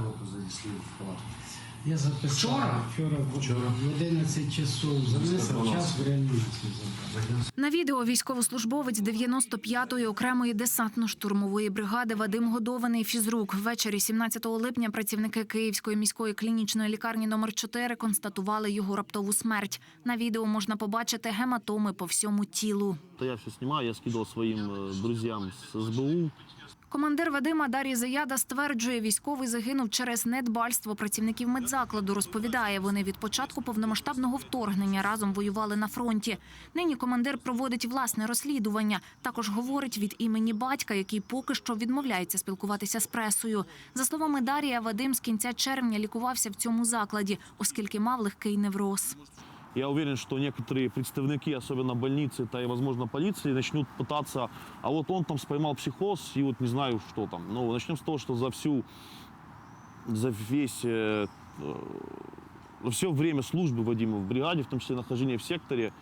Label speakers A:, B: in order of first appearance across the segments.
A: заявку занесли в палату?
B: Я записав
A: Вчора?
B: вчора,
A: Вчора.
B: в 11 часов занесив час в реанімацію забрав.
C: На відео військовослужбовець 95-ї окремої десантно-штурмової бригади Вадим Годований фізрук. Ввечері 17 липня працівники Київської міської клінічної лікарні номер 4 констатували його раптову смерть. На відео можна побачити гематоми по всьому тілу.
D: То я все снимаю, я скидывал своим э, друзьям с СБУ.
C: Командир Вадима Дар'я Заяда стверджує, військовий загинув через недбальство працівників медзакладу. Розповідає, вони від початку повномасштабного вторгнення разом воювали на фронті. Нині командир проводить власне розслідування. Також говорить від імені батька, який поки що відмовляється спілкуватися з пресою. За словами Дар'я, Вадим з кінця червня лікувався в цьому закладі, оскільки мав легкий невроз.
D: Я уверен, что некоторые представники, особенно больницы, да и, возможно, полиции, начнут пытаться, а вот он там споймал психоз, и вот не знаю, что там. Ну, начнем с того, что за всю, за весь, э, э, все время службы Вадима в бригаде, в том числе нахождения в секторе,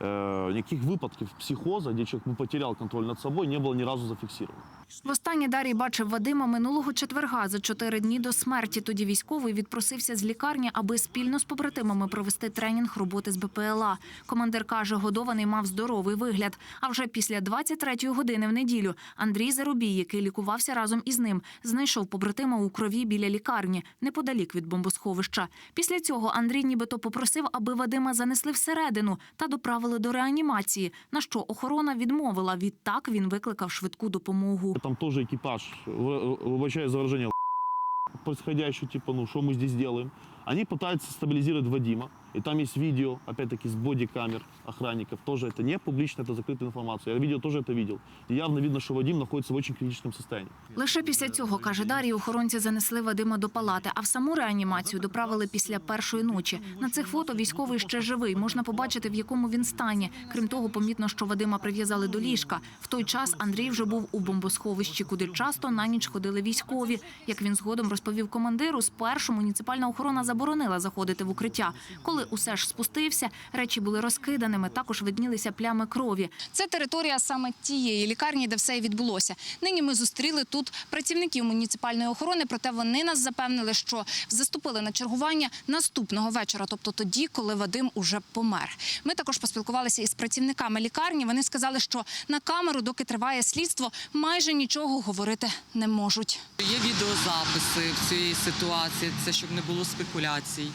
D: э, никаких выпадков психоза, где человек ну, потерял контроль над собой, не было ни разу зафиксировано.
C: Востаннє Дарій бачив Вадима минулого четверга за чотири дні до смерті. Тоді військовий відпросився з лікарні, аби спільно з побратимами провести тренінг роботи з БПЛА. Командир каже, годований мав здоровий вигляд. А вже після 23-ї години в неділю Андрій Зарубій, який лікувався разом із ним, знайшов побратима у крові біля лікарні, неподалік від бомбосховища. Після цього Андрій нібито попросив, аби Вадима занесли всередину та доправили до реанімації. На що охорона відмовила. Відтак він викликав швидку допомогу
D: Там тоже экипаж, в- выбачаю за выражение, происходящее, типа, ну, что мы здесь делаем. Они пытаются стабилизировать Вадима. И там есть видео, опять-таки, с бодикамер охранников. Тоже это не публично, это закрытая информация. Я видео тоже это видел. И явно видно, что Вадим находится в очень критичном состоянии.
C: Лише після цього, каже Дар'я, охоронці занесли Вадима до палати, а в саму реанімацію доправили після першої ночі. На цих фото військовий ще живий. Можна побачити, в якому він стані. Крім того, помітно, що Вадима прив'язали до ліжка. В той час Андрій вже був у бомбосховищі, куди часто на ніч ходили військові. Як він згодом розповів командиру, спершу муніципальна охорона заборонила заходити в укриття. Коли усе ж спустився, речі були розкиданими. Також виднілися плями крові.
E: Це територія саме тієї лікарні, де все і відбулося. Нині ми зустріли тут працівників муніципальної охорони, проте вони нас запевнили, що заступили на чергування наступного вечора, тобто тоді, коли Вадим уже помер. Ми також поспілкувалися із працівниками лікарні. Вони сказали, що на камеру, доки триває слідство, майже нічого говорити не можуть.
F: Є відеозаписи в цій ситуації, це щоб не було спекуляцій.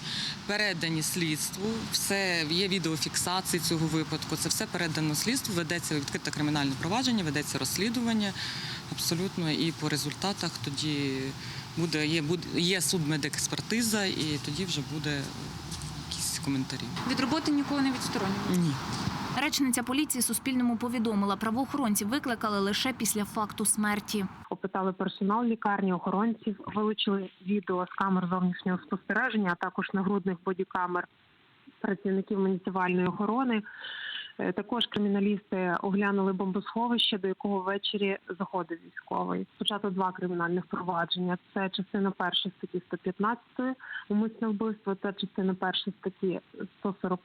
F: Передані слідству, все є відеофіксації цього випадку. Це все передано слідству. Ведеться відкрите кримінальне провадження, ведеться розслідування абсолютно. І по результатах тоді буде є, буде є судмедекспертиза, і тоді вже буде якісь коментарі.
E: Від роботи нікого не відсторонюємо.
F: Ні.
C: Речниця поліції Суспільному повідомила, правоохоронці викликали лише після факту смерті.
G: опитали персонал лікарні, охоронців, вилучили відео з камер зовнішнього спостереження, а також нагрудних бодікамер працівників муніципальної охорони. Е, Також криміналісти оглянули бомбосховище, до якого ввечері заходив військовий. Спочатку два кримінальних провадження. Це частина перша статті 115 умисне вбивство, це частина перша статті 140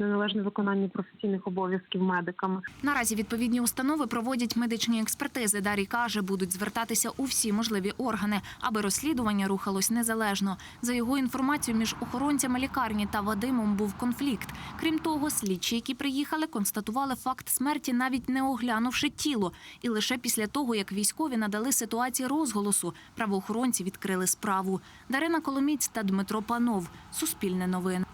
G: неналежне виконання професійних обов'язків медиками.
C: Наразі відповідні установи проводять медичні експертизи. Дарій каже, будуть звертатися у всі можливі органи, аби розслідування рухалось незалежно. За його інформацією, між охоронцями лікарні та Вадимом був конфлікт. Крім того, слідчі, які приїхали, констатували факт смерті, навіть не оглянувши тіло. І лише після того, як військові надали ситуації розголосу, правоохоронці відкрили справу. Дарина Коломіць та Дмитро Панов. Суспільне новини.